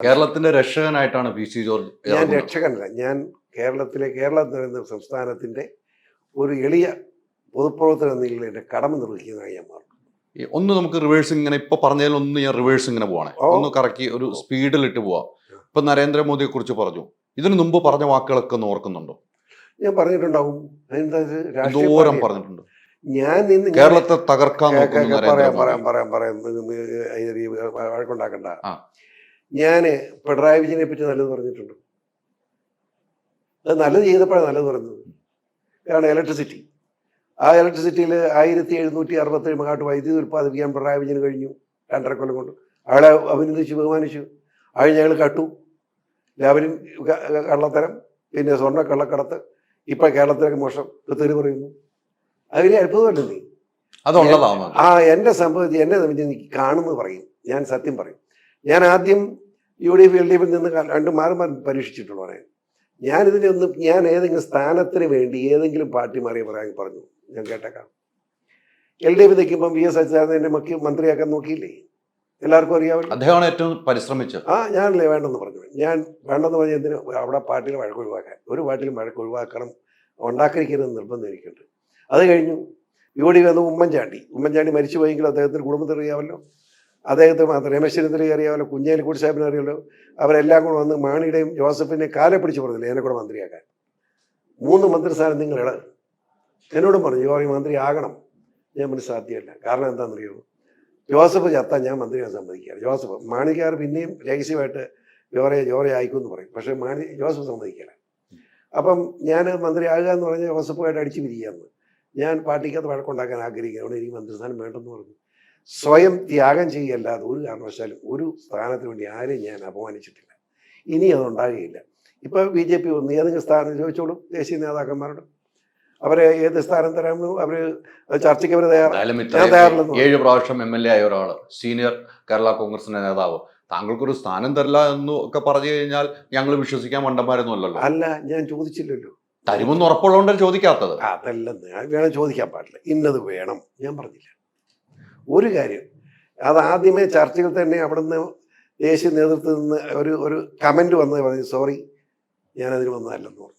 കേരളത്തിന്റെ രക്ഷകനായിട്ടാണ് P C George ഞാൻ. രക്ഷകനല്ല ഞാൻ കേരളത്തിലെ കേരളം എന്ന സംസ്ഥാനത്തിന്റെ ഒരു എളിയ പൊതുപ്രവർത്തനം നിലയിൽ എന്റെ കടമ നിർവഹിക്കുന്നതായി ഞാൻ മാറും ഒന്ന് നമുക്ക് റിവേഴ്സ് ഇങ്ങനെ ഇപ്പൊ പറഞ്ഞതിൽ ഒന്ന് ഞാൻ റിവേഴ്സ് ഇങ്ങനെ പോവാണ് ഒന്ന് കറക്കി ഒരു സ്പീഡിൽ ഇട്ട് പോവാം ഇപ്പൊ നരേന്ദ്രമോദിയെ കുറിച്ച് പറഞ്ഞു ഇതിനു മുമ്പ് പറഞ്ഞ വാക്കുകളൊക്കെ ഒന്ന് ഓർക്കുന്നുണ്ടോ ഞാൻ പറഞ്ഞിട്ടുണ്ടാവും എന്താ. പറഞ്ഞിട്ടുണ്ട് ഞാൻ ഇന്ന് കേരളത്തെ തകർക്കാൻ പറയാം പറയാം പറയാം പറയാം വഴക്കുണ്ടാക്കണ്ട ഞാൻ പിണറായി വിജയനെ പറ്റി നല്ലത് പറഞ്ഞിട്ടുണ്ട്. അത് നല്ലത് ചെയ്തപ്പോഴാണ് നല്ലത് പറഞ്ഞത്. കാരണം ഇലക്ട്രിസിറ്റി ആ ഇലക്ട്രിസിറ്റിയിൽ ആയിരത്തി എഴുന്നൂറ്റി അറുപത്തേഴ് മെഗാട്ട് വൈദ്യുതി ഉൽപ്പാദിപ്പിക്കാൻ പിണറായി വിജയന് കഴിഞ്ഞു രണ്ടര കൊല്ലം കൊണ്ട്. അയാളെ അഭിനന്ദിച്ചു ബഹുമാനിച്ചു അയാൾ ഞങ്ങൾ കട്ടു. രാവിലെ കള്ളത്തരം പിന്നെ സ്വർണ കള്ളക്കടത്ത് ഇപ്പൊ കേരളത്തിലൊക്കെ മോശം തെറി പറയുന്നു. അതിലെ അത്ഭുതമല്ലേ നീ? ആ എന്റെ സംഭവത്തിൽ എന്നെ സംബന്ധിച്ച് കാണുന്നത് പറയും. ഞാൻ സത്യം പറയും. ഞാൻ ആദ്യം U D F L D എഫിൽ നിന്ന് രണ്ട് മാറി മാറി പരീക്ഷിച്ചിട്ടുള്ളവരെ ഞാൻ ഇതിനെ ഒന്ന് ഞാൻ ഏതെങ്കിലും സ്ഥാനത്തിന് വേണ്ടി ഏതെങ്കിലും പാർട്ടി മാറി പറയാൻ പറഞ്ഞു. ഞാൻ കേട്ടേക്കാം. എൽ ഡി എഫ് നിൽക്കുമ്പോൾ വി എസ് അച്യുതാനന്ദന്റെ മക്കി മന്ത്രിയാക്കാൻ നോക്കിയില്ലേ? എല്ലാവർക്കും അറിയാമല്ലോ അദ്ദേഹമാണ് ഏറ്റവും പരിശ്രമിച്ചത്. ആ ഞാനല്ലേ വേണ്ടെന്ന് പറഞ്ഞു. ഞാൻ വേണ്ടെന്ന് പറഞ്ഞ എന്തിന്? അവിടെ പാർട്ടിയിൽ വഴക്ക് ഒഴിവാക്കാൻ. ഒരു പാർട്ടിയിലും വഴക്ക് ഒഴിവാക്കണം. ഉണ്ടാക്കിയിരിക്കരുത് നിർബന്ധം എനിക്കുണ്ട് അത് കഴിഞ്ഞു. യു ഡി വന്ന് ഉമ്മൻചാണ്ടി. ഉമ്മൻചാണ്ടി മരിച്ചു പോയെങ്കിൽ അദ്ദേഹത്തിന് കുടുംബത്തിൽ അറിയാമല്ലോ അദ്ദേഹത്തെ മാത്രം രമേശ് ചെന്നിത്തല അറിയാമല്ലോ കൂടി സാഹിബിനെ അറിയുള്ളൂ അവരെല്ലാം കൂടെ വന്ന് മാണിയുടെയും ജോസഫിന്റെയും കാലെ പിടിച്ച് പറഞ്ഞില്ലേ എന്നെ കൂടെ മന്ത്രിയാക്കാൻ. മൂന്ന് മന്ത്രിസ്ഥാനം നിങ്ങൾ ഇട എന്നോടും പറഞ്ഞു ജോറി മന്ത്രി ആകണം. ഞാൻ പറഞ്ഞു സാധ്യമല്ല. കാരണം എന്താണെന്നറിയോ? ജോസഫ് ചത്താൻ ഞാൻ മന്ത്രിയാൻ സമ്മതിക്കുകയാണ്. ജോസഫ് മാണിക്കാർ പിന്നെയും രഹസ്യമായിട്ട് ജോറെ ജോറെ ആയിക്കും എന്ന് പറയും. പക്ഷേ മാണി ജോസഫ് സമ്മതിക്കില്ല അപ്പം ഞാൻ മന്ത്രി ആകുക എന്ന് പറഞ്ഞാൽ ജോസഫുമായിട്ട് അടിച്ചു പിരിക്കുകയെന്ന് ഞാൻ പാർട്ടിക്കകത്ത് വഴക്കുണ്ടാക്കാൻ ആഗ്രഹിക്കുന്നു എനിക്ക് മന്ത്രിസ്ഥാനം വേണ്ടെന്ന് പറഞ്ഞു. സ്വയം ത്യാഗം ചെയ്യല്ലാതെ ഒരു കാരണവശാലും ഒരു സ്ഥാനത്തിന് വേണ്ടി ആരെയും ഞാൻ അപമാനിച്ചിട്ടില്ല. ഇനി അതുണ്ടാകുകയില്ല ഇപ്പോൾ ബി ജെ പി ഒന്ന് ഏതെങ്കിലും സ്ഥാനം ചോദിച്ചോളൂ ദേശീയ നേതാക്കന്മാരോട്. അവരെ ഏത് സ്ഥാനം തരാമെന്ന് അവർ ചർച്ചയ്ക്ക് അവർ തയ്യാറാണ് തയ്യാറില്ലെന്ന് ഏഴ് പ്രാവശ്യം എം എൽ എ ആയ ഒരാൾ സീനിയർ കേരള കോൺഗ്രസിന്റെ നേതാവ്. താങ്കൾക്കൊരു സ്ഥാനം തരില്ല എന്ന് ഒക്കെ പറഞ്ഞു കഴിഞ്ഞാൽ ഞങ്ങൾ വിശ്വസിക്കാൻ മണ്ടന്മാരൊന്നും അല്ലല്ലോ. അല്ല ഞാൻ ചോദിച്ചില്ലല്ലോ. തരുമെന്ന് ഉറപ്പുള്ളതുകൊണ്ടാണ് ചോദിക്കാത്തത്? അതല്ലെന്ന് ഞാൻ വേണം ചോദിക്കാൻ പാടില്ല. ഇന്നത് വേണം. ഞാൻ പറഞ്ഞില്ല. ഒരു കാര്യം. അത് ആദ്യമേ ചർച്ചയിൽ തന്നെ അവിടുന്ന് ദേശീയ നേതൃത്വത്തിൽ നിന്ന് ഒരു ഒരു കമന്റ് വന്നത് പറഞ്ഞു സോറി ഞാനതിന് വന്നതല്ലെന്ന് പറഞ്ഞു.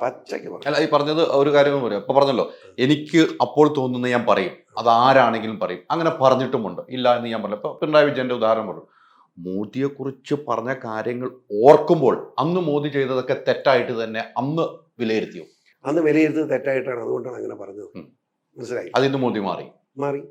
പച്ചയ്ക്ക് പറഞ്ഞു. അല്ല ഈ പറഞ്ഞത് ഒരു കാര്യം പറയാം. അപ്പൊ പറഞ്ഞല്ലോ എനിക്ക് അപ്പോൾ തോന്നുന്ന ഞാൻ പറയും. അത് ആരാണെങ്കിലും പറയും. അങ്ങനെ പറഞ്ഞിട്ടുമുണ്ട്. ഇല്ല എന്ന് ഞാൻ പറഞ്ഞു ഇപ്പൊ പിണറായി വിജയന്റെ ഉദാഹരണം പറഞ്ഞു. മോദിയെക്കുറിച്ച് പറഞ്ഞ കാര്യങ്ങൾ ഓർക്കുമ്പോൾ അന്ന് മോദി ചെയ്തതൊക്കെ തെറ്റായിട്ട് തന്നെ അന്ന് വിലയിരുത്തിയോ? അന്ന് വിലയിരുത്തിയത് തെറ്റായിട്ടാണ്. അതുകൊണ്ടാണ് അങ്ങനെ പറഞ്ഞത്. മനസ്സിലായി? അതിന് മോദി മാറി. മാറി